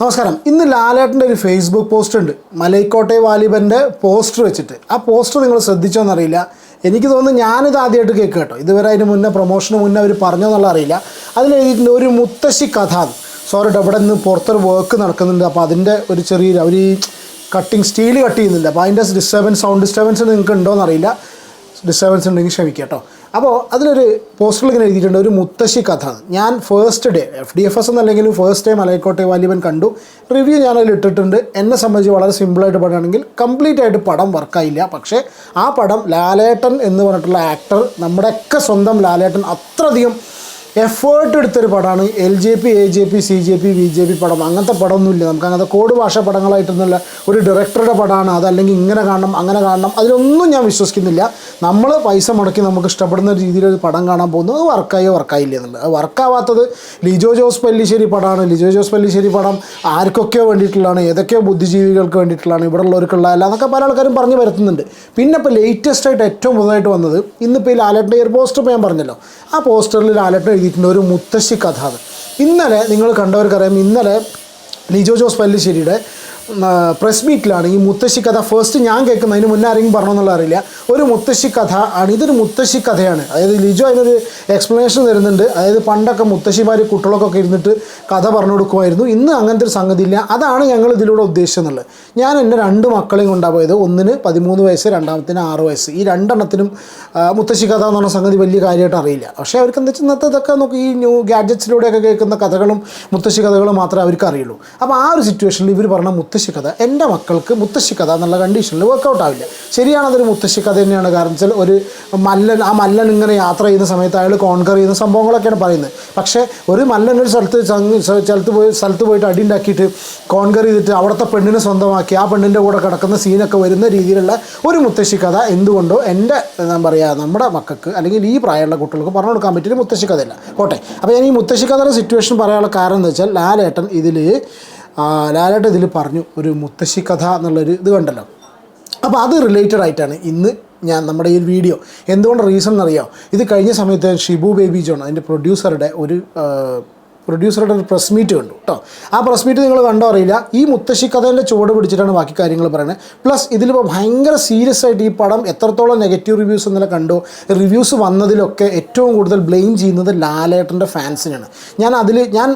നമസ്കാരം. ഇന്ന് ലാലേട്ടന്റെ ഒരു ഫേസ്ബുക്ക് പോസ്റ്റ് ഉണ്ട്. മലൈക്കോട്ടെ വാലിബന്റെ പോസ്റ്റർ വെച്ചിട്ട്. ആ പോസ്റ്റർ നിങ്ങൾ ശ്രദ്ധിച്ചോന്നറിയില്ല എനിക്ക് തോന്നുന്നു ഞാനിത് ആദ്യമായിട്ട് കേൾക്കുക കേട്ടോ. ഇതുവരെ അതിന് മുന്നേ പ്രൊമോഷന് മുന്നേ അവർ പറഞ്ഞോന്നുള്ള അറിയില്ല. അതിലെഴുതിയിട്ടുണ്ട് ഒരു മുത്തശ്ശി കഥ. സോറി ഇവിടെ നിന്ന് പുറത്തൊരു വർക്ക് നടക്കുന്നുണ്ട്. അപ്പോൾ അതിന്റെ ഒരു ചെറിയ അവർ ഈ കട്ടിങ് സ്റ്റീൽ കട്ട് ചെയ്യുന്നുണ്ട്. അപ്പോൾ അതിന്റെ ഡിസ്റ്റർബൻസ് സൗണ്ട് ഡിസ്റ്റർബൻസ് നിങ്ങൾക്ക് ഉണ്ടോയെന്നറിയില്ല ഡിസ്റ്റർബൻസ് ഉണ്ടെങ്കിൽ ക്ഷമിക്കാം കേട്ടോ. അപ്പോൾ അതിലൊരു പോസ്റ്ററിൽ ഇങ്ങനെ എഴുതിയിട്ടുണ്ട് ഒരു മുത്തശ്ശി കഥ. ഞാൻ first day F D F S എന്നല്ലെങ്കിലും first time Malaikottai Vaaliban കണ്ടു. റിവ്യൂ ഞാനതിൽ ഇട്ടിട്ടുണ്ട്. എന്നെ സംബന്ധിച്ച് വളരെ സിമ്പിളായിട്ട് പറയുകയാണെങ്കിൽ കംപ്ലീറ്റ് ആയിട്ട് പടം വർക്കായില്ല പക്ഷേ ആ പടം ലാലേട്ടൻ എന്ന് പറഞ്ഞിട്ടുള്ള ആക്ടർ നമ്മുടെയൊക്കെ സ്വന്തം ലാലേട്ടൻ അത്രയധികം എഫേർട്ട് എടുത്തൊരു പടമാണ്. L J P A J P C J P B J P പടം. അങ്ങനത്തെ പടമൊന്നുമില്ല. നമുക്ക് അങ്ങനത്തെ കോഡ് ഭാഷ പടങ്ങളായിട്ടൊന്നുമില്ല. ഒരു ഡയറക്ടറുടെ പടമാണ്. അതല്ലെങ്കിൽ ഇങ്ങനെ കാണണം അങ്ങനെ കാണണം. അതിലൊന്നും ഞാൻ വിശ്വസിക്കുന്നില്ല. നമ്മൾ പൈസ മുടക്കി നമുക്ക് ഇഷ്ടപ്പെടുന്ന രീതിയിൽ ഒരു പടം കാണാൻ പോകുന്നത് അത് വർക്കായോ വർക്കായില്ല എന്നുള്ളത്. അത് വർക്കാവാത്തത് ലിജോ ജോസ് പല്ലിശ്ശേരി പടമാണ്. ലിജോ ജോസ് പല്ലിശ്ശേരി പടം ആർക്കൊക്കെയോ വേണ്ടിയിട്ടുള്ളതാണ്. ഏതൊക്കെയോ ബുദ്ധിജീവികൾക്ക് വേണ്ടിയിട്ടുള്ളതാണ്. ഇവിടെ ഉള്ളവർക്കുള്ള അല്ല എന്നൊക്കെ പല ആൾക്കാരും പറഞ്ഞു വരുത്തുന്നുണ്ട് പിന്നെ ഇപ്പോൾ ലേറ്റസ്റ്റ് ആയിട്ട് ഏറ്റവും പുതുതായിട്ട് വന്നത് ഇന്നിപ്പോൾ ഈ ലാലട്ടിന്റെ ഒരു പോസ്റ്റർ ഇപ്പോൾ ഞാൻ പറഞ്ഞല്ലോ. ആ പോസ്റ്ററിൽ ലാലറ്റ് എഴുതിയിട്ടുണ്ട് ഒരു മുത്തശ്ശി കഥ. ഇന്നലെ നിങ്ങൾ കണ്ടവർക്കറിയാം ഇന്നലെ ലിജോ ജോസ് പല്ലിശ്ശേരിയുടെ പ്രസ് മീറ്റിലാണ് ഈ മുത്തശ്ശി കഥ. ഫസ്റ്റ് ഞാൻ കേൾക്കുന്ന അതിന് മുന്നേ ആരെങ്കിലും പറഞ്ഞെന്നുള്ള അറിയില്ല. ഒരു മുത്തശ്ശി കഥ ആണ്. ഇതൊരു മുത്തശ്ശി കഥയാണ്. അതായത് ലിജോ അതിനൊരു എക്സ്പ്ലനേഷൻ തരുന്നുണ്ട്. അതായത് പണ്ടൊക്കെ മുത്തശ്ശിമാർ കുട്ടികളൊക്കെ ഇരുന്നിട്ട് കഥ പറഞ്ഞു കൊടുക്കുമായിരുന്നു. ഇന്ന് അങ്ങനത്തെ ഒരു സംഗതി ഇല്ല. അതാണ് ഞങ്ങൾ ഇതിലൂടെ ഉദ്ദേശിച്ചെന്നുള്ളത് ഞാൻ എന്റെ രണ്ട് മക്കളെയും കൊണ്ടാണ് പോയത്. ഒന്നിന് പതിമൂന്ന് വയസ്സ് രണ്ടാമത്തിന് ആറ് വയസ്സ്. ഈ രണ്ടെണ്ണത്തിനും മുത്തശ്ശി കഥ എന്ന് പറഞ്ഞ സംഗതി വലിയ കാര്യമായിട്ട് അറിയില്ല. പക്ഷേ അവർക്ക് എന്താ വെച്ചാൽ ഇന്നത്തെ ഇതൊക്കെ നോക്കി ഈ ന്യൂ ഗാഡ്ജറ്റ്സിലൂടെയൊക്കെ കേൾക്കുന്ന കഥകളും മുത്തശ്ശി കഥകളും മാത്രമേ അവർക്ക് അറിയുള്ളൂ. അപ്പോൾ ആ ഒരു സിറ്റുവേഷനിൽ ഇവർ പറഞ്ഞ മുത്തശ്ശി കഥ എന്റെ മക്കൾക്ക് മുത്തശ്ശി കഥ എന്നുള്ള കണ്ടീഷനിൽ വർക്കൗട്ട് ആവില്ല. ശരിയാണ് അതൊരു മുത്തശ്ശി കഥ തന്നെയാണ്. കാരണം വെച്ചാൽ ഒരു മല്ലൻ ആ മല്ലൻ ഇങ്ങനെ യാത്ര ചെയ്യുന്ന സമയത്ത് അയാൾ കോൺകർ ചെയ്യുന്ന സംഭവങ്ങളൊക്കെയാണ് പറയുന്നത്. പക്ഷേ ഒരു മല്ലൻ ഒരു സ്ഥലത്ത് സ്ഥലത്ത് പോയി സ്ഥലത്ത് പോയിട്ട് അടി ഉണ്ടാക്കിയിട്ട് കോൺകർ ചെയ്തിട്ട് അവിടുത്തെ പെണ്ണിനെ സ്വന്തമാക്കി ആ പെണ്ണിന്റെ കൂടെ കിടക്കുന്ന സീനൊക്കെ വരുന്ന രീതിയിലുള്ള ഒരു മുത്തശ്ശി കഥ എന്തുകൊണ്ടോ എന്റെ എന്താ പറയുക നമ്മുടെ മക്കൾക്ക് അല്ലെങ്കിൽ ഈ പ്രായമുള്ള കുട്ടികൾക്ക് പറഞ്ഞു കൊടുക്കാൻ പറ്റിയൊരു മുത്തശ്ശി കഥയില്ല കോട്ടെ അപ്പോൾ ഞാൻ ഈ മുത്തശ്ശി കഥയുടെ സിറ്റുവേഷൻ പറയാനുള്ള കാരണം എന്ന് വെച്ചാൽ ലാലേട്ടൻ ഇതിൽ ലാലേട്ടൻ ഇതിൽ പറഞ്ഞു ഒരു മുത്തശ്ശി കഥ എന്നുള്ളൊരു ഇത് കണ്ടല്ലോ. അപ്പോൾ അത് റിലേറ്റഡ് ആയിട്ടാണ് ഇന്ന് ഞാൻ നമ്മുടെ ഈ വീഡിയോ എന്തുകൊണ്ട് റീസൺ എന്നറിയാം? ഇത് കഴിഞ്ഞ സമയത്ത് ഷിബു ബേബി ജോൺ അതിന്റെ പ്രൊഡ്യൂസറുടെ ഒരു പ്രൊഡ്യൂസറുടെ ഒരു പ്രസ് മീറ്റ് കണ്ടു കേട്ടോ ആ പ്രസ് മീറ്റ് നിങ്ങൾ കണ്ടോ അറിയില്ല. ഈ മുത്തശ്ശി കഥേന്റെ ചുവട് പിടിച്ചിട്ടാണ് ബാക്കി കാര്യങ്ങൾ പറയുന്നത് പ്ലസ് ഇതിലിപ്പോൾ ഭയങ്കര സീരിയസ് ആയിട്ട് ഈ പടം എത്രത്തോളം നെഗറ്റീവ് റിവ്യൂസ് ഇന്നലെ കണ്ടു. റിവ്യൂസ് വന്നതിലൊക്കെ ഏറ്റവും കൂടുതൽ ബ്ലെയിം ചെയ്യുന്നത് ലാലേട്ടന്റെ ഫാൻസിനാണ് ഞാൻ അതിൽ ഞാൻ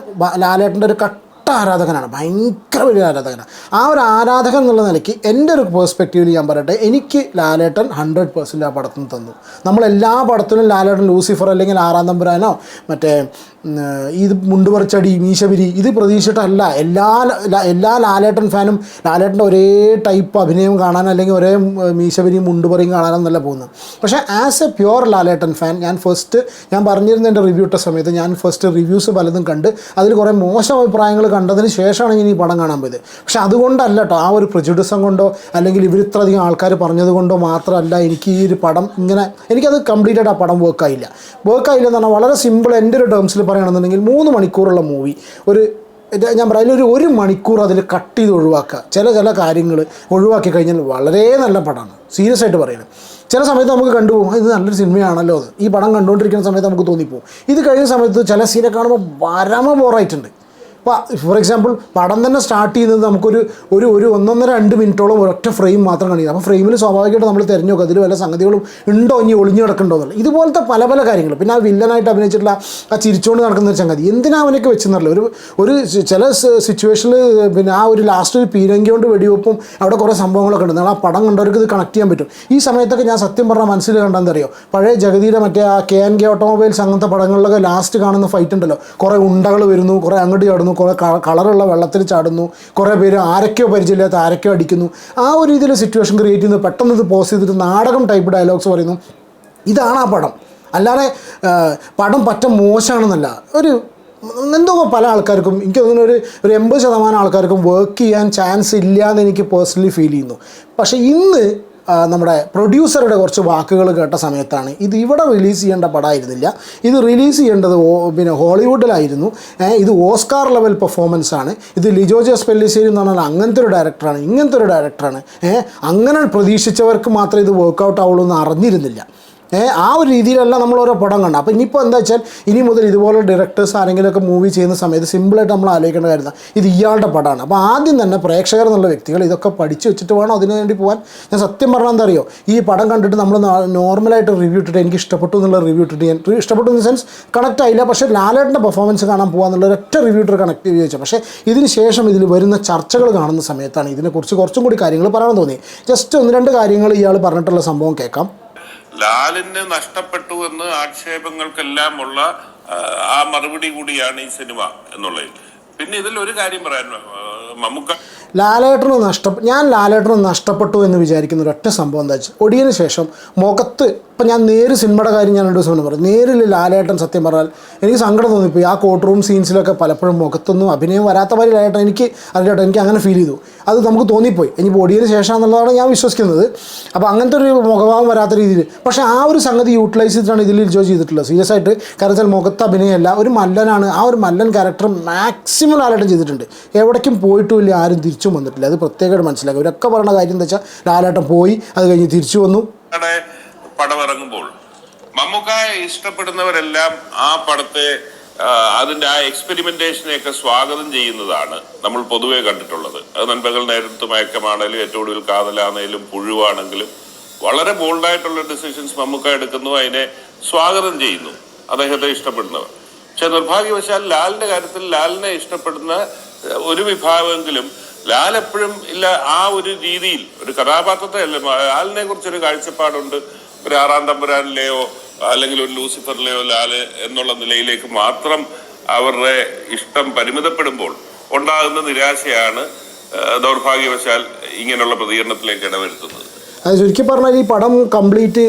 ലാലേട്ടന്റെ ഒരു കട്ട ആരാധകനാണ്. ഭയങ്കര വലിയ ആരാധകനാണ്. ആ ഒരു ആരാധകൻ എന്നുള്ള നിലയ്ക്ക് എന്റെ ഒരു പേഴ്സ്പെക്റ്റീവിൽ ഞാൻ പറയട്ടെ എനിക്ക് ലാലേട്ടൻ ഹൺഡ്രഡ് പെർസെന്റ് ആ പടത്തിന് തന്നു. നമ്മളെല്ലാ പടത്തിലും ലാലേട്ടൻ ലൂസിഫർ അല്ലെങ്കിൽ ആറാം തമ്പുരാനോ മറ്റേ ഇത് മുണ്ടുപറിച്ചടി മീശപിരി ഇത് പ്രതീക്ഷിച്ചിട്ടല്ല. എല്ലാ എല്ലാ ലാലേട്ടൻ ഫാനും ലാലേട്ടന്റെ ഒരേ ടൈപ്പ് അഭിനയം കാണാൻ അല്ലെങ്കിൽ ഒരേ മീശപിരി മുണ്ടുപറിയും കാണാനെന്നല്ല പോകുന്നത്. പക്ഷേ as a pure Lalettan fan ഞാൻ ഫസ്റ്റ് ഞാൻ പറഞ്ഞിരുന്ന എന്റെ റിവ്യൂ ഇട്ട സമയത്ത് ഞാൻ ഫസ്റ്റ് റിവ്യൂസ് പലതും കണ്ട് അതിൽ കുറേ മോശം അഭിപ്രായങ്ങൾ കണ്ടതിന് ശേഷമാണ് ഞാൻ ഈ പടം കാണാൻ പോയത്. പക്ഷെ അതുകൊണ്ടല്ല കേട്ടോ ആ ഒരു പ്രജുഡിസം കൊണ്ടോ അല്ലെങ്കിൽ ഇവർ ഇത്രയധികം ആൾക്കാർ പറഞ്ഞതുകൊണ്ടോ മാത്രമല്ല എനിക്ക് ഈ ഒരു പടം ഇങ്ങനെ എനിക്കത് കംപ്ലീറ്റ് ആയിട്ട് ആ പടം വർക്കായില്ല വർക്കായില്ല എന്ന് പറഞ്ഞാൽ വളരെ സിമ്പിൾ എന്റെ ഒരു ടേംസിൽ പറയുകയാണെന്നുണ്ടെങ്കിൽ മൂന്ന് മണിക്കൂറുള്ള മൂവി ഒരു ഞാൻ പറയാം ഒരു ഒരു മണിക്കൂർ അതിൽ കട്ട് ചെയ്ത് ഒഴിവാക്കുക. ചില ചില കാര്യങ്ങൾ ഒഴിവാക്കി കഴിഞ്ഞാൽ വളരെ നല്ല പടമാണ് സീരിയസ് ആയിട്ട് പറയുന്നത് ചില സമയത്ത് നമുക്ക് കണ്ടുപോകും "ആ, ഇത് നല്ലൊരു സിനിമയാണല്ലോ അത്. ഈ പടം കണ്ടുകൊണ്ടിരിക്കുന്ന സമയത്ത് നമുക്ക് തോന്നിപ്പോകും. ഇത് കഴിഞ്ഞ സമയത്ത് ചില സീനെ കാണുമ്പോൾ പരമ ബോറായിട്ടുണ്ട് ഫോർ എക്സാമ്പിൾ പടം തന്നെ സ്റ്റാർട്ട് ചെയ്യുന്നത് നമുക്കൊരു ഒരു ഒരു ഒന്നൊന്നര രണ്ട് മിനിറ്റോളം ഒരൊറ്റ ഫ്രെയിം മാത്രം കാണിക്കും. അപ്പോൾ ഫ്രെയിമിൽ സ്വാഭാവികമായിട്ട് നമ്മൾ തിരഞ്ഞു നോക്കുക അതിൽ വല്ല സംഗതികളും ഉണ്ടോ ഇനി ഒളിഞ്ഞു കിടക്കണ്ടോ എന്നുള്ളത് ഇതുപോലത്തെ പല പല കാര്യങ്ങൾ പിന്നെ ആ വില്ലനായിട്ട് അഭിനയിച്ചിട്ടുള്ള ആ ചിരിച്ചുകൊണ്ട് നടക്കുന്ന ഒരു സംഗതി. എന്തിനാ അവനൊക്കെ വെച്ചെന്നറിയില്ല. ഒരു ഒരു ചില സിറ്റുവേഷനിൽ പിന്നെ ആ ഒരു ലാസ്റ്റ് ഒരു പീരങ്കി കൊണ്ട് വെടിവെപ്പും അവിടെ കുറേ സംഭവങ്ങളൊക്കെ ഉണ്ട്. നിങ്ങൾ ആ പടം കണ്ടവർക്ക് ഇത് കണക്ട് ചെയ്യാൻ പറ്റും. ഈ സമയത്തൊക്കെ ഞാൻ സത്യം പറഞ്ഞാൽ മനസ്സിൽ കണ്ടെന്നറിയോ പഴയ ജഗതിയുടെ മറ്റേ ആ കെ എൻ കെ ഓട്ടോമൊബൈൽസ് അങ്ങനത്തെ പടങ്ങളിലൊക്കെ ലാസ്റ്റ് കാണുന്ന ഫൈറ്റ് ഉണ്ടല്ലോ. കുറേ ഉണ്ടകൾ വരുന്നു കുറേ അങ്ങോട്ട് ചാടുന്നു കുറേ കളറുള്ള വെള്ളത്തിൽ ചാടുന്നു. കുറേ പേര് ആരൊക്കെയോ പരിചയമില്ലാത്ത ആരൊക്കെയോ അടിക്കുന്നു. ആ ഒരു രീതിയിൽ സിറ്റുവേഷൻ ക്രിയേറ്റ് ചെയ്യുന്നത് പെട്ടെന്ന് ഇത് പോസ് ചെയ്തിട്ട് നാടകം ടൈപ്പ് ഡയലോഗ്സ് പറയുന്നു. ഇതാണ് ആ പടം. അല്ലാതെ പടം പറ്റ മോശമാണെന്നല്ല ഒരു എന്തോ പല ആൾക്കാർക്കും എനിക്ക് തോന്നുന്നു ഒരു ഒരു എൺപത് ശതമാനം ആൾക്കാർക്കും വർക്ക് ചെയ്യാൻ ചാൻസ് ഇല്ല എന്ന് എനിക്ക് പേഴ്സണലി ഫീൽ ചെയ്യുന്നു. പക്ഷേ ഇന്ന് നമ്മുടെ പ്രൊഡ്യൂസറുടെ കുറച്ച് വാക്കുകൾ കേട്ട സമയത്താണ്. ഇത് ഇവിടെ റിലീസ് ചെയ്യേണ്ട പടമായിരുന്നില്ല. ഇത് റിലീസ് ചെയ്യേണ്ടത് പിന്നെ ഹോളിവുഡിലായിരുന്നു. ഇത് ഓസ്കാർ ലെവൽ പെർഫോമൻസ് ആണ്. ഇത് ലിജോ ജോസ് പെല്ലിശ്ശേരി എന്ന് പറഞ്ഞാൽ അങ്ങനത്തെ ഒരു ഡയറക്ടറാണ് ഇങ്ങനത്തെ ഒരു ഡയറക്ടറാണ് അങ്ങനെ പ്രതീക്ഷിച്ചവർക്ക് മാത്രമേ ഇത് വർക്കൗട്ട് ആവുള്ളൂ എന്ന് അറിഞ്ഞിരുന്നില്ല. ആ ഒരു രീതിയിലല്ല നമ്മൾ ഓരോ പടം കണ്ടത്. അപ്പോൾ ഇനിയിപ്പോൾ എന്താ വെച്ചാൽ ഇനി മുതൽ ഇതുപോലെ ഡയറക്ടേഴ്സ് ആരെങ്കിലുമൊക്കെ മൂവി ചെയ്യുന്ന സമയത്ത് സിമ്പിളായിട്ട് നമ്മൾ ആലോചിക്കേണ്ട കാര്യം ഇത് ഇയാളുടെ പടമാണ്. അപ്പോൾ ആദ്യം തന്നെ പ്രേക്ഷകർ എന്നുള്ള വ്യക്തികൾ ഇതൊക്കെ പഠിച്ചു വെച്ചിട്ട് വേണം അതിനു വേണ്ടി പോകാൻ ഞാൻ സത്യം പറഞ്ഞാൽ എന്താ അറിയോ? ഈ പടം കണ്ടിട്ട് നമ്മൾ നോർമലായിട്ട് റിവ്യൂ ഇട്ടിട്ട് എനിക്ക് ഇഷ്ടപ്പെട്ടു എന്നുള്ള റിവ്യൂ ഇട്ടിട്ട് ഞാൻ ഇഷ്ടപ്പെട്ടു ഇൻ സെൻസ് കണക്ട് ആയില്ല. പക്ഷേ ലാലേട്ടന്റെ പെർഫോമൻസ് കാണാൻ പോകാന്നുള്ള ഒരൊറ്റ റിവ്യൂ ഇട്ട് കണക്ട് ചെയ്ത് വെച്ചാൽ പക്ഷേ ഇതിന് ശേഷം ഇതിൽ വരുന്ന ചർച്ചകൾ കാണുന്ന സമയത്താണ് ഇതിനെക്കുറിച്ച് കുറച്ചും കൂടി കാര്യങ്ങൾ പറയാൻ തോന്നി ജസ്റ്റ് ഒന്ന് രണ്ട് കാര്യങ്ങൾ ഇയാൾ പറഞ്ഞിട്ടുള്ള സംഭവം കേൾക്കാം. ലാലിന് നഷ്ടപ്പെട്ടു എന്ന് ആക്ഷേപങ്ങൾക്കെല്ലാം ഉള്ള ആ, മറുപടി കൂടിയാണ് ഈ സിനിമ എന്നുള്ളത് പിന്നെ ഇതിൽ ഒരു കാര്യം പറയാൻ മമ്മൂക്ക? ലാലേട്ടന് നഷ്ട ഞാൻ ലാലേട്ടന് നഷ്ടപ്പെട്ടു എന്ന് വിചാരിക്കുന്ന ഒരൊറ്റ സംഭവം എന്താ വെച്ചാൽ ഒടിയന് ശേഷം മുഖത്ത് ഇപ്പം ഞാൻ നേര് സിനിമയുടെ കാര്യം ഞാൻ രണ്ട് ദിവസം പറഞ്ഞു. നേരിൽ ലാലേട്ടൻ സത്യം പറഞ്ഞാൽ എനിക്ക് സങ്കടം തോന്നിപ്പോയി. ആ കോർട്ട് റൂം സീൻസിലൊക്കെ പലപ്പോഴും മുഖത്തൊന്നും അഭിനയം വരാത്ത പോലെ ലാലേട്ടൻ എനിക്ക് അറിയാട്ടെ എനിക്ക് അങ്ങനെ ഫീൽ ചെയ്തു. അത് നമുക്ക് തോന്നിപ്പോയി. ഇനിയിപ്പോൾ ഒടിയന് ശേഷം എന്നുള്ളതാണ് ഞാൻ വിശ്വസിക്കുന്നത്. അപ്പോൾ അങ്ങനത്തെ ഒരു മുഖഭാവം വരാത്ത രീതിയിൽ. പക്ഷേ ആ ഒരു സംഗതി യൂട്ടിലൈസ് ചെയ്തിട്ടാണ് ഇതിൽ ജോ ചെയ്തിട്ടുള്ളത്. സീരിയസ് ആയിട്ട് കാരണം വെച്ചാൽ മുഖത്ത് അഭിനയമല്ല ഒരു മല്ലനാണ്. ആ ഒരു മല്ലൻ ക്യാരക്ടർ മാക്സിമം ലാലേട്ടൻ ചെയ്തിട്ടുണ്ട്. എവിടേക്കും പോയിട്ടുമില്ല ആരും തിരിച്ചും വന്നിട്ടില്ല. അത് പ്രത്യേകമായിട്ട് മനസ്സിലാക്കുക. ഇവരൊക്കെ പറയുന്ന കാര്യം എന്താ വെച്ചാൽ ലാലാട്ടം പോയി അത് കഴിഞ്ഞ് തിരിച്ചു വന്നു. പടമിറങ്ങുമ്പോൾ മമ്മൂക്കായെ ഇഷ്ടപ്പെടുന്നവരെല്ലാം ആ പടത്തെ അതിന്റെ ആ എക്സ്പെരിമെന്റേഷനെയൊക്കെ സ്വാഗതം ചെയ്യുന്നതാണ് നമ്മൾ പൊതുവേ കണ്ടിട്ടുള്ളത്. അത് നൻപകൽ നേരത്ത് മയക്കമാണേലും ഏറ്റവും ഒടുവിൽ കാതലാണേലും പുഴുവാണെങ്കിലും വളരെ ബോൾഡായിട്ടുള്ള ഡിസിഷൻസ് മമ്മൂക്ക എടുക്കുന്നു. അതിനെ സ്വാഗതം ചെയ്യുന്നു. അദ്ദേഹത്തെ ഇഷ്ടപ്പെടുന്നവർ. പക്ഷെ നിർഭാഗ്യവശാൽ ലാലിന്റെ കാര്യത്തിൽ ലാലിനെ ഇഷ്ടപ്പെടുന്ന ഒരു വിഭാഗമെങ്കിലും ലാൽ എപ്പോഴും ഇല്ല ആ ഒരു രീതിയിൽ ഒരു കഥാപാത്രത്തെ അല്ല ലാലിനെ കുറിച്ചൊരു കാഴ്ചപ്പാടുണ്ട്. ഒരു ആറാം തമ്പുരാനിലെയോ അല്ലെങ്കിൽ ഒരു ലൂസിഫറിലെയോ ലാൽ എന്നുള്ള നിലയിലേക്ക് മാത്രം അവരുടെ ഇഷ്ടം പരിമിതപ്പെടുമ്പോൾ ഉണ്ടാകുന്ന നിരാശയാണ് ദൗർഭാഗ്യവശാൽ ഇങ്ങനെയുള്ള പ്രതികരണത്തിലേക്ക് ഇടവരുത്തുന്നത്. അത് ചുരുക്കി പറഞ്ഞാൽ ഈ പടം കംപ്ലീറ്റ്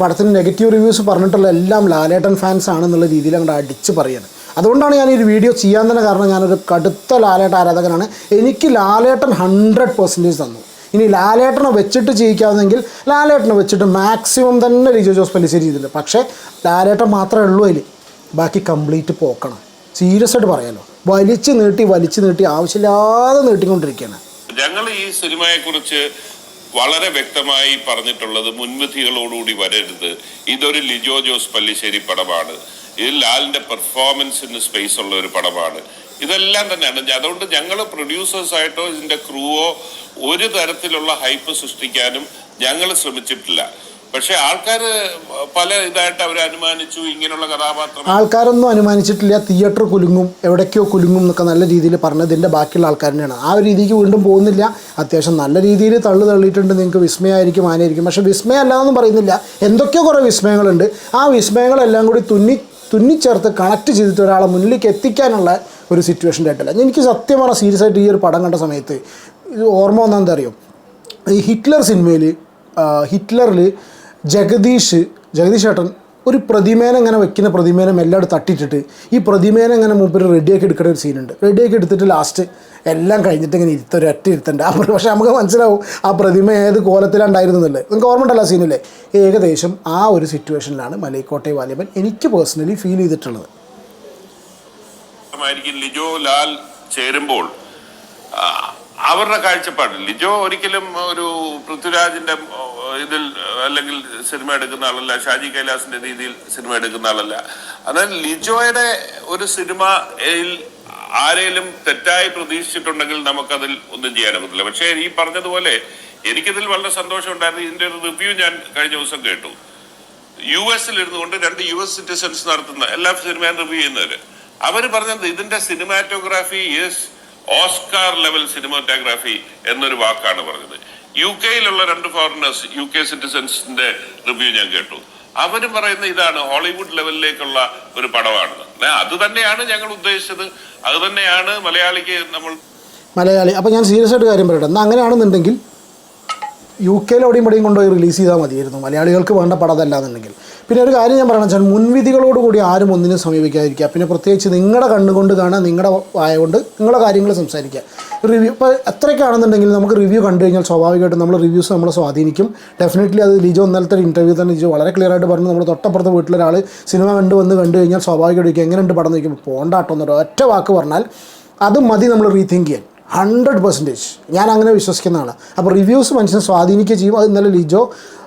പടത്തിന് നെഗറ്റീവ് റിവ്യൂസ് പറഞ്ഞിട്ടുള്ള എല്ലാം ലാലേട്ടൻ ഫാൻസ് ആണെന്നുള്ള രീതിയിൽ അങ്ങോട്ട് അടിച്ച് പറയാണ് അതുകൊണ്ടാണ് ഞാൻ ഈ ഒരു വീഡിയോ ചെയ്യാൻ തന്നെ കാരണം ഞാനൊരു കടുത്ത ലാലേട്ട ആരാധകനാണ്. എനിക്ക് ലാലേട്ടൻ ഹൺഡ്രഡ് പെർസെന്റേജ് തന്നു. ഇനി ലാലേട്ടനെ വെച്ചിട്ട് ചെയ്യിക്കാവുന്നെങ്കിൽ ലാലേട്ടനെ വെച്ചിട്ട് മാക്സിമം തന്നെ ലിജോ ജോസ് പല്ലിശ്ശേരി ചെയ്തിട്ടുണ്ട്. പക്ഷേ ലാലേട്ടൻ മാത്രമേ ഉള്ളൂ അതിൽ ബാക്കി കംപ്ലീറ്റ് പോക്കണം. സീരിയസ് ആയിട്ട് പറയാലോ. വലിച്ചു നീട്ടി വലിച്ചു നീട്ടി ആവശ്യമില്ലാതെ നീട്ടിക്കൊണ്ടിരിക്കുകയാണ്. ഞങ്ങൾ ഈ സിനിമയെ കുറിച്ച് വളരെ വ്യക്തമായി പറഞ്ഞിട്ടുള്ളത് മുൻവിധികളോടുകൂടി വരരുത്. ഇതൊരു ലിജോ ജോസ് പല്ലിശ്ശേരി പടമാണ്. ഇത് ലാലിന്റെ പെർഫോമൻസിന് സ്പേസ് ഉള്ള ഒരു പടമാണ്. ഇതെല്ലാം തന്നെയാണ്. അതുകൊണ്ട് ഞങ്ങൾ പ്രൊഡ്യൂസേഴ്സായിട്ടോ ഇതിന്റെ ക്രൂവോ ഒരു തരത്തിലുള്ള ഹൈപ്പ് സൃഷ്ടിക്കാനും ഞങ്ങൾ ശ്രമിച്ചിട്ടില്ല. പക്ഷെ ആൾക്കാർ പല ഇതായിട്ട് അവർ അനുമാനിച്ചു ഇങ്ങനെയുള്ള കഥാപാത്രം. ആൾക്കാരൊന്നും അനുമാനിച്ചിട്ടില്ല. തിയേറ്റർ കുലുങ്ങും എവിടേക്കോ കുലുങ്ങും എന്നൊക്കെ നല്ല രീതിയിൽ പറഞ്ഞതിന്റെ ബാക്കിയുള്ള ആൾക്കാർ തന്നെയാണ്. ആ ഒരു രീതിക്ക് വീണ്ടും പോകുന്നില്ല. അത്യാവശ്യം നല്ല രീതിയിൽ തള്ളു തള്ളിയിട്ടുണ്ട്. നിങ്ങൾക്ക് വിസ്മയമായിരിക്കും ആനയായിരിക്കും. പക്ഷേ വിസ്മയം പറയുന്നില്ല. എന്തൊക്കെയോ കുറേ വിസ്മയങ്ങളുണ്ട്. ആ വിസ്മയങ്ങളെല്ലാം കൂടി തുന്നി തുന്നിച്ചേർത്ത് കണക്ട് ചെയ്തിട്ട് ഒരാളെ മുന്നിലേക്ക് എത്തിക്കാനുള്ള ഒരു സിറ്റുവേഷൻ ആയിട്ടല്ല. എനിക്ക് സത്യം പറഞ്ഞാൽ സീരിയസ് ആയിട്ട് ഈ ഒരു പടം കണ്ട സമയത്ത് ഇത് ഓർമ്മ വന്നാൽ എന്താ അറിയോ? ഈ ഹിറ്റ്ലർ സിനിമയിൽ ഹിറ്റ്ലറിൽ ജഗദീഷ് ജഗദീഷ് ഏട്ടൻ ഒരു പ്രതിമേനെ ഇങ്ങനെ വെക്കുന്ന പ്രതിമേനെ മെല്ലാണ് തട്ടിയിട്ടിട്ട് ഈ പ്രതിമേനെ ഇങ്ങനെ മുമ്പിൽ റെഡിയാക്കി എടുക്കേണ്ട ഒരു സീനുണ്ട് റെഡിയാക്കി എടുത്തിട്ട് ലാസ്റ്റ് എല്ലാം കഴിഞ്ഞിട്ട് ഇങ്ങനെ ഇരുത്ത ഒരു ഒറ്റ ഇരുത്തണ്ട്. ആ പക്ഷേ നമുക്ക് മനസ്സിലാവും ആ പ്രതിമ ഏത് കോലത്തിലുണ്ടായിരുന്നല്ലേ നിങ്ങൾക്ക് ഓർമ്മ ഉണ്ടല്ലോ ആ സീനില്ലേ ഏകദേശം ആ ഒരു സിറ്റുവേഷനിലാണ് മലൈക്കോട്ടെ വാലിബൻ എനിക്ക് പേഴ്സണലി ഫീൽ ചെയ്തിട്ടുള്ളത്. ലിജോ ലാൽ ചേരുമ്പോൾ അവരുടെ കാഴ്ചപ്പാട്. ലിജോ ഒരിക്കലും ഒരു പൃഥ്വിരാജിന്റെ ഇതിൽ അല്ലെങ്കിൽ സിനിമ എടുക്കുന്ന ആളല്ല ഷാജി കൈലാസിന്റെ രീതിയിൽ സിനിമ എടുക്കുന്ന ആളല്ല. അതായത് ലിജോയുടെ ഒരു സിനിമയിൽ ആരെങ്കിലും തെറ്റായി പ്രതീക്ഷിച്ചിട്ടുണ്ടെങ്കിൽ നമുക്കതിൽ ഒന്നും ചെയ്യാൻ പറ്റില്ല പക്ഷേ ഈ പറഞ്ഞതുപോലെ എനിക്കിതിൽ വളരെ സന്തോഷം ഉണ്ടായിരുന്നു ഇതിന്റെ ഒരു റിവ്യൂ ഞാൻ കഴിഞ്ഞ ദിവസം കേട്ടു. യു എസിൽ ഇരുന്നുകൊണ്ട് രണ്ട് യു എസ് സിറ്റിസൺസ് നടത്തുന്ന എല്ലാ സിനിമയും റിവ്യൂ ചെയ്യുന്നവര്. അവർ പറഞ്ഞത് ഇതിന്റെ cinematography is Oscar level cinematography എന്നൊരു വാക്കാണ് പറഞ്ഞത്. യു കെയിലുള്ള രണ്ട് ഫോറിനേഴ്സ് യു കെ സിറ്റിസൺസിന്റെ റിവ്യൂ ഞാൻ കേട്ടു. അവരും പറയുന്ന ഇതാണ് ഹോളിവുഡ് ലെവലിലേക്കുള്ള ഒരു പടമാണ്. അത് തന്നെയാണ് ഞങ്ങൾ ഉദ്ദേശിച്ചത്. അത് തന്നെയാണ് മലയാളിക്ക് നമ്മൾ മലയാളി അപ്പോൾ ഞാൻ സീരിയസ് ആയിട്ട് കാര്യം പറയട്ടെ. എന്നാൽ അങ്ങനെയാണെന്നുണ്ടെങ്കിൽ യു കെയിൽ അവിടെയും ഇവിടെയും കൊണ്ടുപോയി റിലീസ് ചെയ്താൽ മതിയായിരുന്നു. മലയാളികൾക്ക് വേണ്ട പടം അതല്ലാന്നുണ്ടെങ്കിൽ പിന്നെ ഒരു കാര്യം ഞാൻ പറയണം വെച്ചാൽ മുൻവിധികളോട് കൂടി ആരും ഒന്നിനും സമീപിക്കാതിരിക്കുക. പിന്നെ പ്രത്യേകിച്ച് നിങ്ങളുടെ കണ്ണുകൊണ്ട് കാണുക നിങ്ങളുടെ വായ കൊണ്ട് നിങ്ങളുടെ കാര്യങ്ങൾ സംസാരിക്കുക. റിവ്യൂ ഇപ്പോൾ എത്രയൊക്കെയാണെന്നുണ്ടെങ്കിൽ നമുക്ക് റിവ്യൂ കണ്ടു കഴിഞ്ഞാൽ സ്വാഭാവികമായിട്ടും നമ്മൾ റിവ്യൂസ് നമ്മളെ സ്വാധീനിക്കും. ഡെഫിനറ്റ്ലി അത് ലിജോ ഇന്നലത്തെ ഇന്റർവ്യൂ തന്നെ ലിജോ വളരെ ക്ലിയർ ആയിട്ട് പറഞ്ഞു. നമ്മൾ തൊട്ടപ്പുറത്തെ വീട്ടിലൊരാൾ സിനിമ കണ്ടു വന്ന് കണ്ടു കഴിഞ്ഞാൽ സ്വാഭാവികമായിട്ട് എങ്ങനെയുണ്ട് പടം നോക്കുമ്പോൾ പോണ്ടാട്ടോ എന്നൊരു ഒറ്റ വാക്ക് പറഞ്ഞാൽ അത് മതി നമ്മൾ റീതിങ്ക് ചെയ്യാൻ. ഹൺഡ്രഡ് പെർസെന്റേജ് ഞാൻ അങ്ങനെ വിശ്വസിക്കുന്നതാണ് അപ്പോൾ റിവ്യൂസ് മനുഷ്യനെ സ്വാധീനിക്കുകയും ചെയ്യും. അത് ഇന്നലെ ലിജോ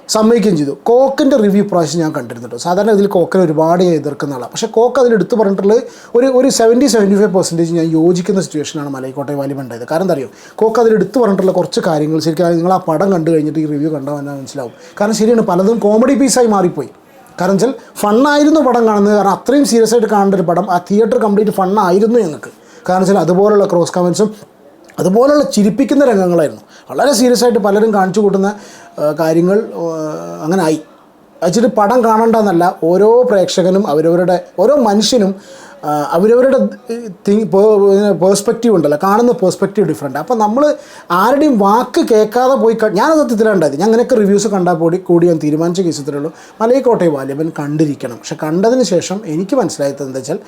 സമ്മതിക്കുകയും ചെയ്തു. കോക്കിന്റെ റിവ്യൂ പ്രാവശ്യം ഞാൻ കണ്ടിരുന്നുണ്ട് സാധാരണ ഇതിൽ കോക്കിനെ ഒരുപാട് എതിർക്കുന്ന ആളാണ് പക്ഷേ കോക്ക് അതിൽ എടുത്തു പറഞ്ഞിട്ടുള്ളത് ഒരു ഒരു സെവന്റി സെവന്റി ഫൈവ് പെർസെന്റേജ് ഞാൻ യോജിക്കുന്ന സിറ്റുവേഷനാണ് മലൈക്കോട്ടെ വാലി ഉണ്ടായത് കാരണം അറിയോ? കോക്ക് അതിൽ എടുത്തു പറഞ്ഞിട്ടുള്ള കുറച്ച് കാര്യങ്ങൾ ശരിക്കും നിങ്ങൾ ആ പടം കണ്ടു കഴിഞ്ഞിട്ട് ഈ റിവ്യൂ കണ്ടാൽ മനസ്സിലാവും. കാരണം ശരിയാണ് പലതും കോമഡി പീസായി മാറിപ്പോയി. കാരണം വെച്ചാൽ ഫണ്ണായിരുന്നു പടം കാണുന്നത്. കാരണം അത്രയും സീരിയസ് ആയിട്ട് കാണേണ്ട ഒരു പടം ആ തിയേറ്റർ കംപ്ലീറ്റ് ഫണ്ണായിരുന്നു ഞങ്ങൾക്ക്. കാരണം വെച്ചാൽ അതുപോലുള്ള ക്രോസ് കമൻസും അതുപോലുള്ള ചിരിപ്പിക്കുന്ന രംഗങ്ങളായിരുന്നു. വളരെ സീരിയസ് ആയിട്ട് പലരും കാണിച്ചു കൂട്ടുന്ന കാര്യങ്ങൾ അങ്ങനെ ആയി. വെച്ചിട്ട് പടം കാണണ്ടെന്നല്ല ഓരോ പ്രേക്ഷകനും അവരവരുടെ ഓരോ മനുഷ്യനും അവരവരുടെ പേഴ്സ്പെക്റ്റീവ് ഉണ്ടല്ലോ കാണുന്ന പേഴ്സ്പെക്റ്റീവ് ഡിഫറെന്റ് അപ്പോൾ നമ്മൾ ആരുടെയും വാക്ക് കേൾക്കാതെ പോയി ഞാൻ സത്യത്തിലുണ്ടായത് ഞാൻ അങ്ങനെയൊക്കെ റിവ്യൂസ് കണ്ടാൽ കൂടി കൂടി ഞാൻ തീരുമാനിച്ച കേസത്തിലുള്ളൂ മലയിക്കോട്ടെ വാല്യവൻ കണ്ടിരിക്കണം. പക്ഷെ കണ്ടതിന് ശേഷം എനിക്ക് മനസ്സിലായത് എന്താ വെച്ചാൽ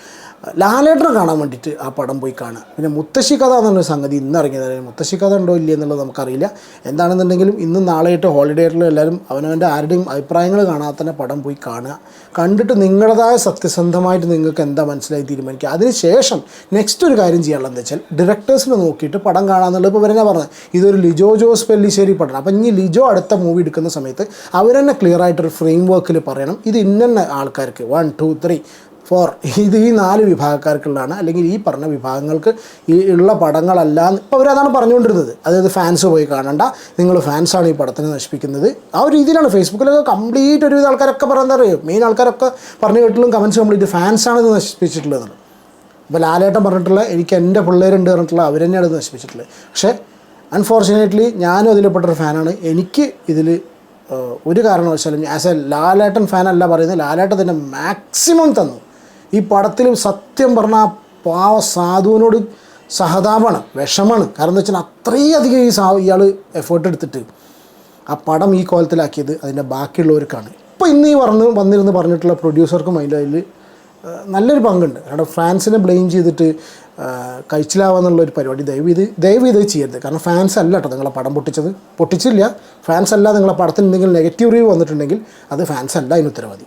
ലാലേട്ടനെ കാണാൻ വേണ്ടിയിട്ട് ആ പടം പോയി കാണുക. പിന്നെ മുത്തശ്ശി കഥ എന്നുള്ളൊരു സംഗതി ഇന്ന് ഇറങ്ങിയത് മുത്തശ്ശി കഥ ഉണ്ടോ ഇല്ല എന്നുള്ളത് നമുക്കറിയില്ല. എന്താണെന്നുണ്ടെങ്കിലും ഇന്നും നാളെയായിട്ട് ഹോളിഡേ ആയിട്ടുള്ള എല്ലാവരും അവനവന്റെ ആരുടെയും അഭിപ്രായങ്ങൾ കാണാതെ തന്നെ പടം പോയി കാണുക. കണ്ടിട്ട് നിങ്ങളുടേതായ സത്യസന്ധമായിട്ട് നിങ്ങൾക്ക് എന്താ മനസ്സിലായി തീരുമാനിക്കുക. അതിനുശേഷം നെക്സ്റ്റ് ഒരു കാര്യം ചെയ്യാനുള്ളത് എന്താ വെച്ചാൽ ഡയറക്ടേഴ്സിനെ നോക്കിയിട്ട് പടം കാണാമെന്നുള്ളത് ഇപ്പോൾ ഇവരെന്നെ പറഞ്ഞത്. ഇതൊരു ലിജോ ജോസ് പെല്ലിശ്ശേരി പടം അപ്പം ഇനി ലിജോ അടുത്ത മൂവി എടുക്കുന്ന സമയത്ത് അവരെന്നെ ക്ലിയർ ആയിട്ടൊരു ഫ്രെയിം വർക്കിൽ പറയണം. ഇത് ഇന്ന ആൾക്കാർക്ക്. വൺ ടു ത്രീ ഫോർ ഇത് ഈ നാല് വിഭാഗക്കാർക്കുള്ളതാണ്. അല്ലെങ്കിൽ ഈ പറഞ്ഞ വിഭാഗങ്ങൾക്ക് ഈ ഉള്ള പടങ്ങളല്ല ഇപ്പോൾ അവരതാണ് പറഞ്ഞുകൊണ്ടിരുന്നത്. അതായത് ഫാൻസ് പോയി കാണണ്ട. നിങ്ങൾ ഫാൻസാണ് ഈ പടത്തിനെ നശിപ്പിക്കുന്നത്. ആ ഒരു രീതിയിലാണ് ഫേസ്ബുക്കിലൊക്കെ കംപ്ലീറ്റ് ഒരുവിധ ആൾക്കാരൊക്കെ പറയുന്നത് അറിയോ? മെയിൻ ആൾക്കാരൊക്കെ പറഞ്ഞു കേട്ടിട്ടും കമൻസ് കംപ്ലീറ്റ് ഫാൻസാണ് ഇത് നശിപ്പിച്ചിട്ടുള്ളത്. ഇപ്പോൾ ലാലേട്ടൻ പറഞ്ഞിട്ടുള്ള എനിക്ക് എന്റെ പിള്ളേരുണ്ട് പറഞ്ഞിട്ടുള്ള അവർ തന്നെയാണ് ഇത് നശിപ്പിച്ചിട്ടുള്ളത്. പക്ഷേ അൺഫോർച്ചുനേറ്റ്ലി ഞാനും അതിൽപ്പെട്ടൊരു ഫാനാണ് എനിക്ക് ഇതിൽ ഒരു കാരണവശാലും ആസ് എ ലാലേട്ടൻ ഫാനല്ല പറയുന്നത്. ലാലേട്ടൻ തന്നെ മാക്സിമം തന്നു. ഈ പടത്തിലും സത്യം പറഞ്ഞാൽ പാവ സാധുവിനോട് സഹതാപമാണ് വിഷമാണ്. കാരണം എന്താ വെച്ചാൽ അത്രയധികം ഈ സാ ഇയാൾ എഫേർട്ട് എടുത്തിട്ട് ആ പടം ഈ കോലത്തിലാക്കിയത് അതിന്റെ ബാക്കിയുള്ളവർക്കാണ്. ഇപ്പോൾ ഇന്ന് ഈ പറഞ്ഞ് വന്നിരുന്ന് പറഞ്ഞിട്ടുള്ള പ്രൊഡ്യൂസർക്കും അതിന്റെ അതിൽ നല്ലൊരു പങ്കുണ്ട്. കാരണം ഫാൻസിനെ ബ്ലെയിം ചെയ്തിട്ട് കഴിച്ചിലാവാന്നുള്ള ഒരു പരിപാടി ദയവ് ഇത് ദയവ് ഇത് ചെയ്യരുത്. കാരണം ഫാൻസ് അല്ല കേട്ടോ നിങ്ങളെ പടം പൊട്ടിച്ചത്. പൊട്ടിച്ചില്ല. ഫാൻസ് അല്ല നിങ്ങളെ പടത്തിന് എന്തെങ്കിലും നെഗറ്റീവ് റിവ്യൂ വന്നിട്ടുണ്ടെങ്കിൽ അത് ഫാൻസ് അല്ല അതിന് ഉത്തരവാദി.